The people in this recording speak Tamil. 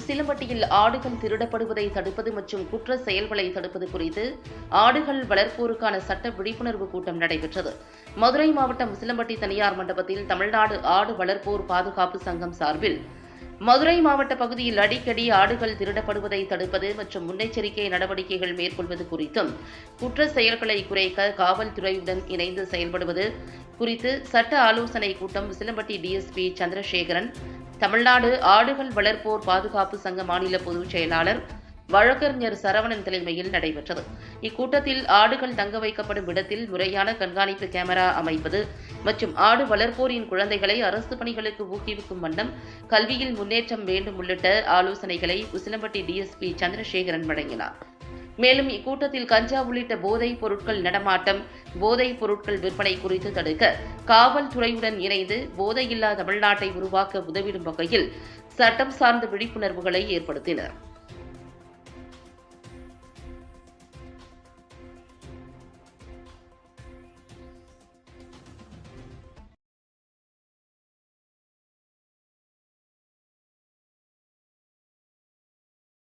உசிலம்பட்டியில் ஆடுகள் திருடப்படுவதை தடுப்பது மற்றும் குற்ற செயல்களை தடுப்பது குறித்து ஆடுகள் வளர்ப்போருக்கான சட்ட விழிப்புணர்வு கூட்டம் நடைபெற்றது. மதுரை மாவட்டம் உசிலம்பட்டி தனியார் மண்டபத்தில் தமிழ்நாடு ஆடு வளர்ப்போர் பாதுகாப்பு சங்கம் சார்பில் மதுரை மாவட்ட பகுதியில் அடிக்கடி ஆடுகள் திருடப்படுவதை தடுப்பது மற்றும் முன்னெச்சரிக்கை நடவடிக்கைகள் மேற்கொள்வது குறித்தும் குற்ற செயல்களை குறைக்க காவல்துறையுடன் இணைந்து செயல்படுவது குறித்து சட்ட ஆலோசனை கூட்டம் விசிலம்பட்டி டிஎஸ்பி சந்திரசேகரன் தமிழ்நாடு ஆடுகள் வளர்ப்போர் பாதுகாப்பு சங்க மாநில பொதுச் செயலாளர் வழக்கறிஞர் சரவணன் தலைமையில் நடைபெற்றது. இக்கூட்டத்தில் ஆடுகள் தங்க வைக்கப்படும் இடத்தில் முறையான கண்காணிப்பு கேமரா அமைப்பது மற்றும் ஆடு வளர்ப்போரின் குழந்தைகளை அரசு பணிகளுக்கு ஊக்குவிக்கும் வண்ணம் கல்வியில் முன்னேற்றம் வேண்டும் உள்ளிட்ட ஆலோசனைகளை உசிலம்பட்டி டிஎஸ்பி சந்திரசேகரன் வழங்கினார். மேலும் இக்கூட்டத்தில் கஞ்சா உள்ளிட்ட போதைப் பொருட்கள் நடமாட்டம் போதைப் பொருட்கள் விற்பனை குறித்து தடுக்க காவல்துறையுடன் இணைந்து போதையில்லா தமிழ்நாட்டை உருவாக்க உதவிடும் வகையில் சட்டம் சார்ந்த விழிப்புணர்வுகளை ஏற்படுத்தினர்.